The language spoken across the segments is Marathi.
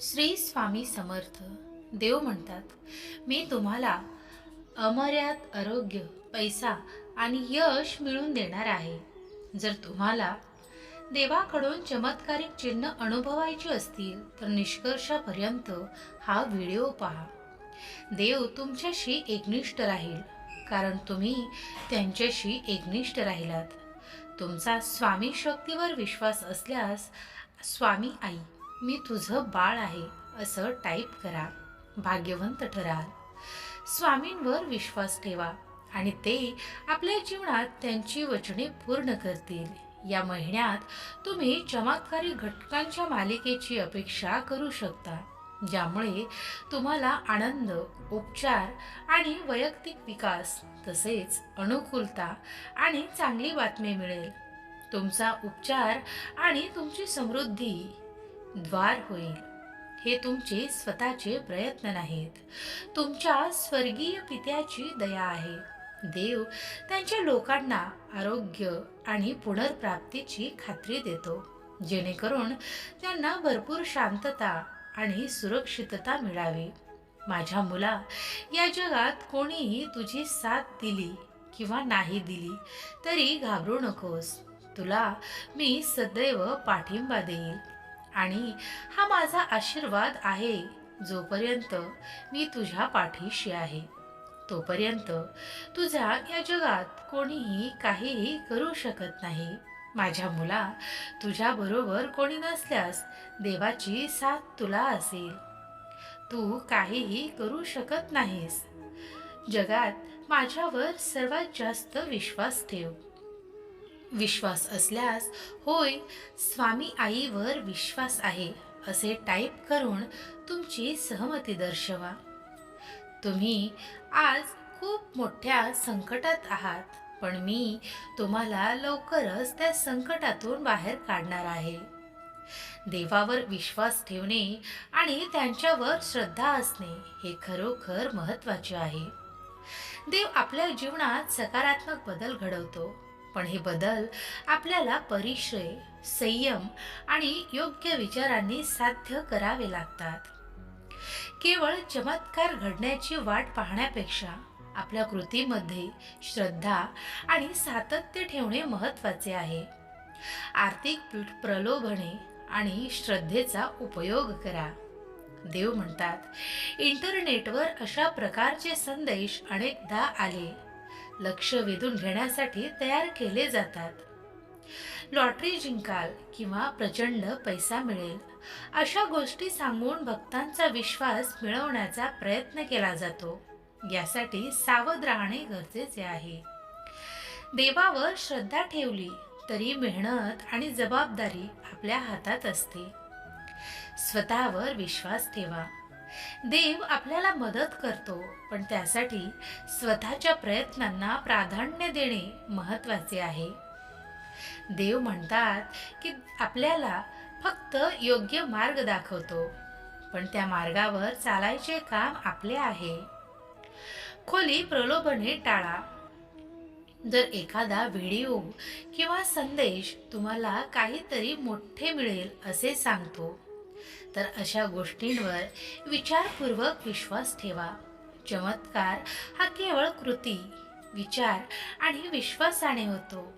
श्री स्वामी समर्थ. देव म्हणतात मी तुम्हाला अमर्याद आरोग्य पैसा आणि यश मिळवून देणार आहे. जर तुम्हाला देवाकडून चमत्कारिक चिन्ह अनुभवायची असतील तर निष्कर्षापर्यंत हा व्हिडिओ पहा. देव तुमच्याशी एकनिष्ठ राहील कारण तुम्ही त्यांच्याशी एकनिष्ठ राहिलात. तुमचा स्वामी शक्तीवर विश्वास असल्यास स्वामी आई मी तुझं बाळ आहे असं टाईप करा. भाग्यवंत ठराल. स्वामींवर विश्वास ठेवा आणि ते आपल्या जीवनात त्यांची वचने पूर्ण करतील. या महिन्यात तुम्ही चमत्कारी घटकांच्या मालिकेची अपेक्षा करू शकता ज्यामुळे तुम्हाला आनंद उपचार आणि वैयक्तिक विकास तसेच अनुकूलता आणि चांगली बातमी मिळेल. तुमचा उपचार आणि तुमची समृद्धी द्वार होईल. हे तुमचे स्वतःचे प्रयत्न नाहीत. तुमच्या स्वर्गीय पित्याची दया आहे. देव त्यांच्या लोकांना आरोग्य आणि पुनर्प्राप्तीची खात्री देतो. जेणेकरून त्यांना भरपूर शांतता आणि सुरक्षितता मिळावी. माझ्या मुला या जगात कोणीही तुझी साथ दिली किंवा नाही दिली तरी घाबरू नकोस. तुला मी सदैव पाठिंबा देईल. आणि हा माझा आशीर्वाद आहे. जोपर्यंत मी तुझ्या पाठीशी आहे तोपर्यंत तुझ्या या जगात कोणीही काहीही करू शकत नाही. माझ्या मुला तुझ्याबरोबर कोणी नसल्यास देवाची साथ तुला असेल. तू काहीही करू शकत नाहीस. जगात माझ्यावर सर्वात जास्त विश्वास ठेव. विश्वास असल्यास होय स्वामी आईवर विश्वास आहे असे टाईप करून तुमची सहमती दर्शवा. तुम्ही आज खूप मोठ्या संकटात आहात पण मी तुम्हाला लवकरच त्या संकटातून बाहेर काढणार आहे. देवावर विश्वास ठेवणे आणि त्यांच्यावर श्रद्धा असणे हे खरोखर महत्त्वाचे आहे. देव आपल्या जीवनात सकारात्मक बदल घडवतो. पण हे बदल आपल्याला परिश्रय संयम आणि योग्य विचारांनी साध्य करावे लागतात. केवळ चमत्कार घडण्याची वाट पाहण्यापेक्षा आपल्या कृतीमध्ये श्रद्धा आणि सातत्य ठेवणे महत्त्वाचे आहे. आर्थिक पीठ प्रलोभने आणि श्रद्धेचा उपयोग करा. देव म्हणतात इंटरनेटवर अशा प्रकारचे संदेश अनेकदा आले लक्ष वेधून घेण्यासाठी तयार केले जातात. लॉटरी जिंकाल किंवा प्रचंड पैसा मिळेल अशा गोष्टी सांगून भक्तांचा विश्वास मिळवण्याचा प्रयत्न केला जातो. यासाठी सावध राहणे गरजेचे आहे. देवावर श्रद्धा ठेवली तरी मेहनत आणि जबाबदारी आपल्या हातात असते. स्वतःवर विश्वास ठेवा. देव आपल्याला मदत करतो पण त्यासाठी स्वतःच्या प्रयत्नांना प्राधान्य देणे महत्त्वाचे आहे. देव म्हणतात की आपल्याला फक्त योग्य मार्ग दाखवतो पण त्या मार्गावर चालायचे काम आपले आहे. खोली प्रलोभने टाळा. जर एखादा व्हिडिओ किंवा संदेश तुम्हाला काहीतरी मोठे मिळेल असे सांगतो तर अशा गोष्टींवर विचारपूर्वक विश्वास ठेवा. चमत्कार हा केवळ कृती विचार आणि विश्वासाने होतो.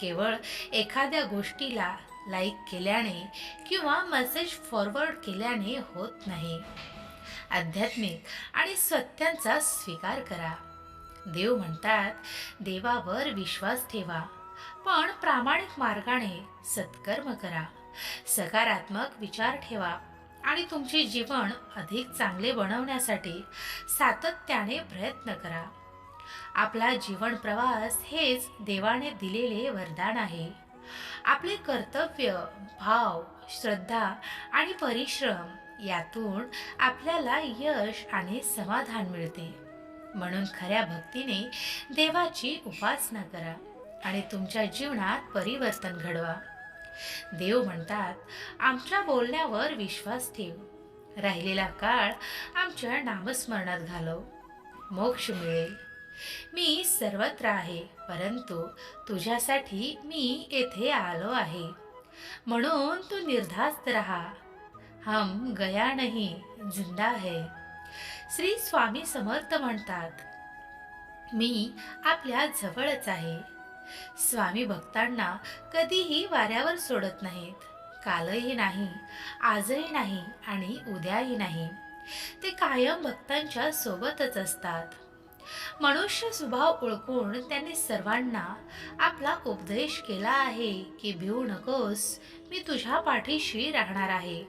केवळ एखाद्या गोष्टीला लाईक केल्याने किंवा मेसेज फॉरवर्ड केल्याने होत नाही. आध्यात्मिक आणि सत्यांचा स्वीकार करा. देव म्हणतात देवावर विश्वास ठेवा पण प्रामाणिक मार्गाने सत्कर्म करा. सकारात्मक विचार ठेवा आणि तुमचे जीवन अधिक चांगले बनवण्यासाठी सातत्याने प्रयत्न करा. आपला जीवन प्रवास हेच देवाने दिलेले वरदान आहे. आपले कर्तव्य भाव श्रद्धा आणि परिश्रम यातून आपल्याला यश आणि समाधान मिळते. म्हणून खऱ्या भक्तीने देवाची उपासना करा आणि तुमच्या जीवनात परिवर्तन घडवा. देव म्हणतात आमच्या बोलण्यावर विश्वास ठेव. राहिलेला काळ आमच्या नामस्मरणात घालव. मोक्ष मिळेल. मी सर्वत्र आहे परंतु तुझ्यासाठी मी येथे आलो आहे. म्हणून तू निर्धास्त राहा. हम गया नहीं जिंदा है. श्री स्वामी समर्थ म्हणतात मी आपल्या जवळच आहे. स्वामी भक्तांना कधीही वाऱ्यावर सोडत नाहीत. कालही नाही आजही नाही आणि उद्याही नाही. ते कायम भक्तांच्या सोबतच असतात. मनुष्य स्वभाव ओळखून त्यांनी सर्वांना आपला उपदेश केला आहे की भिवू नकोस मी तुझ्या पाठीशी राहणार आहे.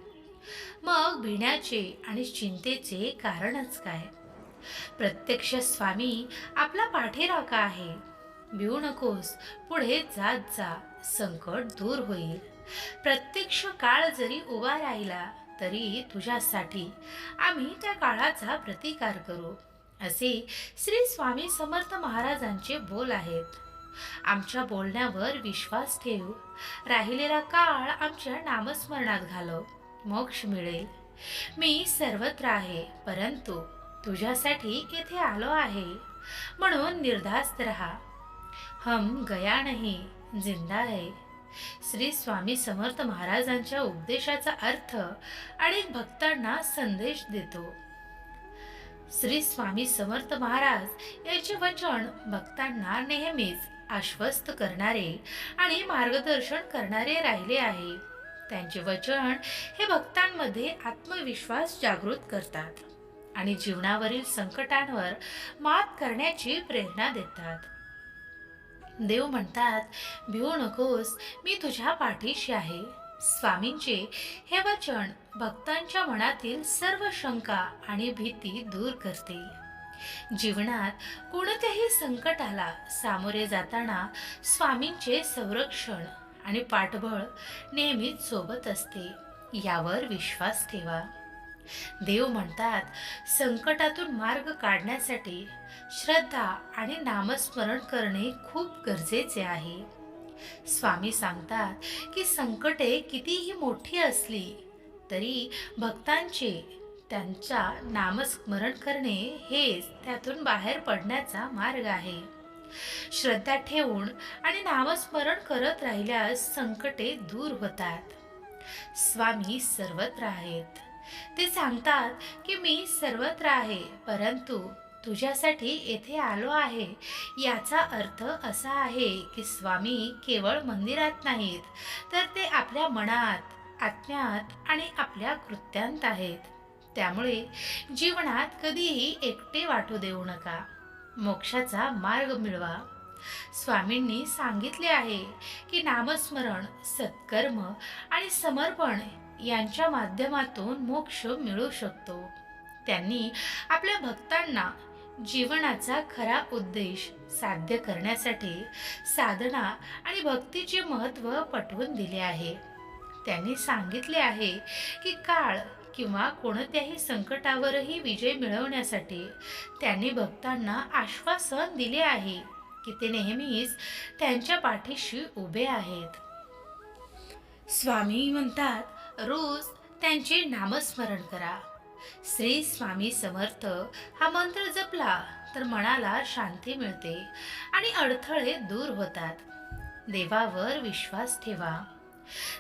मग भिण्याचे आणि चिंतेचे कारणच काय? प्रत्यक्ष स्वामी आपला पाठीराखा आहे. भिवू नकोस पुढे जात जा. संकट दूर होईल. प्रत्यक्ष काळ जरी उभा राहिला तरी तुझ्यासाठी आम्ही त्या काळाचा प्रतिकार करू. असे श्री स्वामी समर्थ महाराजांचे बोल आहेत. आमच्या बोलण्यावर विश्वास ठेव. राहिलेला काळ आमच्या नामस्मरणात घालव. मोक्ष मिळेल. मी सर्वत्र आहे परंतु तुझ्यासाठी येथे आलो आहे. म्हणून निर्धास्त रहा. हम गया नाही जिंदा है श्री स्वामी समर्थ महाराजांच्या उपदेशाचा अर्थ अनेक भक्तांना संदेश देतो. श्री स्वामी समर्थ महाराज यांचे वचन भक्तांना नेहमीच आश्वस्त करणारे आणि मार्गदर्शन करणारे राहिले आहे. त्यांचे वचन हे भक्तांमध्ये आत्मविश्वास जागृत करतात आणि जीवनावरील संकटांवर मात करण्याची प्रेरणा देतात. देव म्हणतात भिवू नकोस मी तुझ्या पाठीशी आहे. स्वामींचे हे वचन भक्तांच्या मनातील सर्व शंका आणि भीती दूर करते. जीवनात कोणत्याही संकटाला सामोरे जाताना स्वामींचे संरक्षण आणि पाठबळ नेहमीच सोबत असते. यावर विश्वास ठेवा. देव म्हणतात संकटातून मार्ग काढण्यासाठी श्रद्धा आणि नामस्मरण करणे खूप गरजेचे आहे. स्वामी सांगतात की संकटे कितीही मोठी असली तरी भक्तांचे त्यांच्या नामस्मरण करणे हेच त्यातून बाहेर पडण्याचा मार्ग आहे. श्रद्धा ठेवून आणि नामस्मरण करत राहिल्यास संकटे दूर होतात. स्वामी सर्वत्र आहेत. ते सांगतात की मी सर्वत्र आहे परंतु तुझ्यासाठी येथे आलो आहे. याचा अर्थ असा आहे की स्वामी केवळ मंदिरात नाहीत तर ते आपल्या मनात आत्म्यात आणि आपल्या कृत्यांत आहेत. त्यामुळे जीवनात कधीही एकटे वाटू देऊ नका. मोक्षाचा मार्ग मिळवा. स्वामींनी सांगितले आहे की नामस्मरण सत्कर्म आणि समर्पण यांच्या माध्यमातून मोक्ष मिळू शकतो. त्यांनी आपल्या भक्तांना जीवनाचा खरा उद्देश साध्य करण्यासाठी साधना आणि भक्तीचे महत्त्व पटवून दिले आहे. त्यांनी सांगितले आहे की काळ किंवा कोणत्याही संकटावरही विजय मिळवण्यासाठी त्यांनी भक्तांना आश्वासन दिले आहे की ते नेहमीच त्यांच्या पाठीशी उभे आहेत. स्वामी म्हणतात रोज त्यांचे नामस्मरण करा. श्री स्वामी समर्थ हा मंत्र जपला तर मनाला शांती मिळते आणि अडथळे दूर होतात. देवावर विश्वास ठेवा.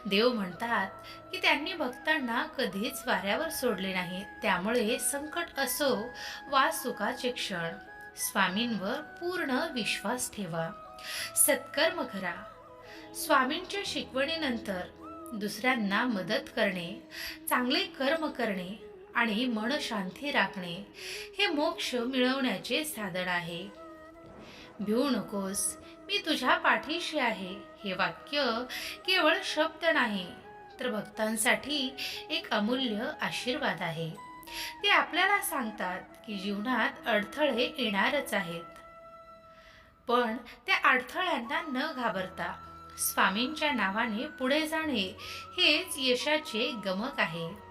देव म्हणतात की त्यांनी भक्तांना कधीच वाऱ्यावर सोडले नाही त्यामुळे संकट असो वा सुखाचे क्षण स्वामींवर पूर्ण विश्वास ठेवा. सत्कर्म करा. स्वामींच्या शिकवणीनंतर दुसऱ्यांना मदत करणे चांगले कर्म करणे आणि मन शांती राखणे हे मोक्ष मिळवण्याचे साधन आहे. भिवू नकोस मी तुझ्या पाठीशी आहे. हे वाक्य केवळ शब्द नाही तर भक्तांसाठी एक अमूल्य आशीर्वाद आहे. ते आपल्याला सांगतात की जीवनात अडथळे येणारच आहेत. पण त्या अडथळ्यांना न घाबरता स्वामींच्या नावाने पुढे जाणे हेच यशाचे गमक आहे.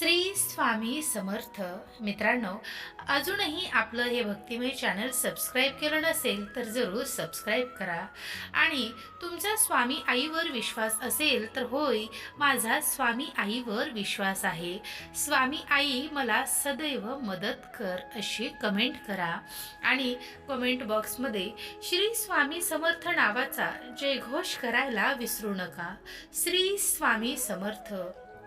श्री स्वामी समर्थ. मित्रांनो अजूनही आपलं हे भक्तिमय चॅनल सबस्क्राईब केलं नसेल तर जरूर सबस्क्राईब करा. आणि तुमचा स्वामी आईवर विश्वास असेल तर होय माझा स्वामी आईवर विश्वास आहे. स्वामी आई मला सदैव मदत कर अशी कमेंट करा. आणि कमेंट बॉक्समध्ये श्री स्वामी समर्थ नावाचा जयघोष करायला विसरू नका. श्री स्वामी समर्थ.